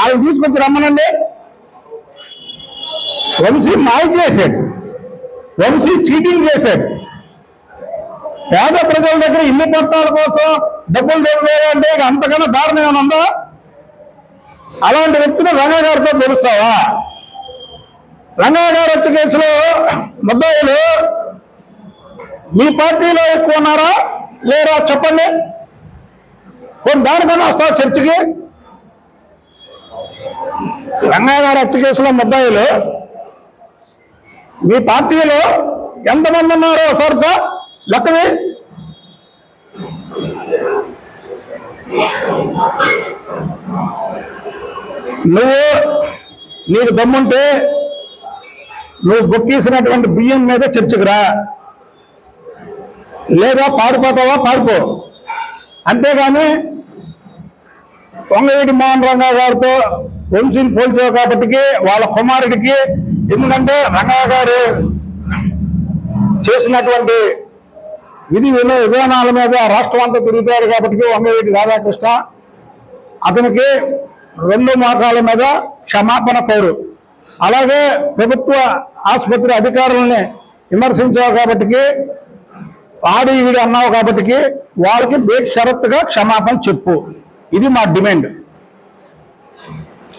ఆయన తీసుకొచ్చి రమ్మనండి. వంశీ మాయ చేశాడు. వంశీ చీటింగ్ చేశాడు. పేద ప్రజల దగ్గర ఇల్లు పట్టాల కోసం డబ్బులు తెచ్చేయాలంటే ఇక అంతకన్నా దారుణం ఏమైనా ఉందా? అలాంటి వ్యక్తిని రంగా గారితో తెలుస్తావా రంగా గారు వచ్చే కేసులో ముద్దాయిలు మీ పార్టీలో ఎక్కువ ఉన్నారా? లేరా? చెప్పండి. కొన్ని దానికన్నా వస్తావు చర్చకి? రంగా గారు హత్య కేసులో ముద్దాయిలు. మీ పార్టీలో ఎంతమంది ఉన్నారో ఒకసారితో? లెక్కవి? నువ్వు నీకు దమ్ముంటే నువ్వు బొక్కీసినటువంటి బియ్యం మీద చర్చకురా లేదా పారిపోతావా? పారిపో. అంతేగాని పొంగవీటి మోహన్ రంగా గారితో వంశీని పోల్చావు కాబట్టి వాళ్ళ కుమారుడికి ఎందుకంటే రంగా గారు చేసినటువంటి విధి వినో విధానాల మీద రాష్ట్రం అంతా తిరుగుతాడు కాబట్టి వంగవీటి రాధాకృష్ణ అతనికి రెండు మోకాల మీద క్షమాపణ కోరు. అలాగే ప్రభుత్వ ఆసుపత్రి అధికారులని విమర్శించావు కాబట్టి ఆడి వీడి అన్నావు కాబట్టి వాళ్ళకి బేక్ షరత్తుగా క్షమాపణ చెప్పు. ఇది మా డిమాండ్.